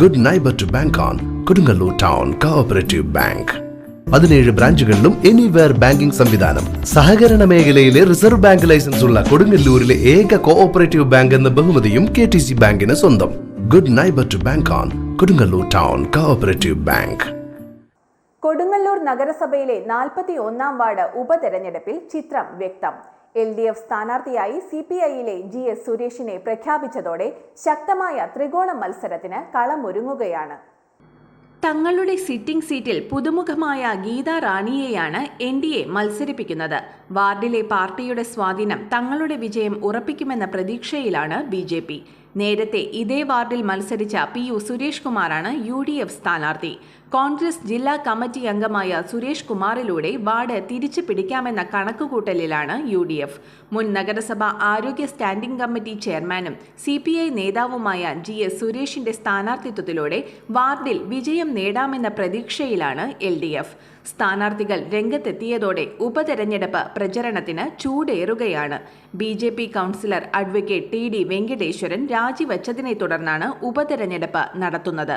Good neighbour to bank on Kodungallur town cooperative bank പതിനേഴ് ബ്രാഞ്ചുകളിലും anywhere banking സംവിധാനം. സഹകരണ മേഖലയിലെ റിസർവ് ബാങ്ക് ലൈസൻസ് ഉള്ള കൊടുങ്ങല്ലൂരിലെ ഏക കോഓപ്പറേറ്റീവ് ബാങ്ക് എന്ന ബഹുമതിയും കെ ടി സി ബാങ്കിന് സ്വന്തം. Good neighbour to bank on Kodungallur town cooperative bank Kodungallur നഗരസഭയിലെ നാൽപ്പത്തി ഒന്നാം വാർഡ് ഉപതെരഞ്ഞെടുപ്പിൽ ചിത്രം വ്യക്തം. എൽ ഡി എഫ് സ്ഥാനാർത്ഥിയായി സി പി ഐയിലെ ജി എസ് സുരേഷിനെ പ്രഖ്യാപിച്ചതോടെ ശക്തമായ ത്രികോണ മത്സരത്തിന് കളമൊരുങ്ങുകയാണ്. തങ്ങളുടെ സിറ്റിംഗ് സീറ്റിൽ പുതുമുഖമായ ഗീത റാണിയെയാണ് എൻ ഡി എ മത്സരിപ്പിക്കുന്നത്. വാർഡിലെ പാർട്ടിയുടെ സ്വാധീനം തങ്ങളുടെ വിജയം ഉറപ്പിക്കുമെന്ന പ്രതീക്ഷയിലാണ് ബി നേരത്തെ ഇതേ വാർഡിൽ മത്സരിച്ച പി യു സുരേഷ് കുമാറാണ് യു ഡി എഫ് സ്ഥാനാർത്ഥി. കോൺഗ്രസ് ജില്ലാ കമ്മിറ്റി അംഗമായ സുരേഷ് കുമാറിലൂടെ വാർഡ് തിരിച്ചു പിടിക്കാമെന്ന കണക്കുകൂട്ടലിലാണ് യു ഡി എഫ്. മുൻ നഗരസഭാ ആരോഗ്യ സ്റ്റാൻഡിംഗ് കമ്മിറ്റി ചെയർമാനും സി പി ഐ നേതാവുമായ ജി എസ് സുരേഷിന്റെ സ്ഥാനാർത്ഥിത്വത്തിലൂടെ വാർഡിൽ വിജയം നേടാമെന്ന പ്രതീക്ഷയിലാണ് എൽ ഡി എഫ്. സ്ഥാനാർത്ഥികൾ രംഗത്തെത്തിയതോടെ ഉപതെരഞ്ഞെടുപ്പ് പ്രചരണത്തിന് ചൂടേറുകയാണ്. B J P councillor advocate T D Venkateswaran രാജിവച്ചതിനെ തുടർന്നാണ് ഉപതെരഞ്ഞെടുപ്പ് നടത്തുന്നത്.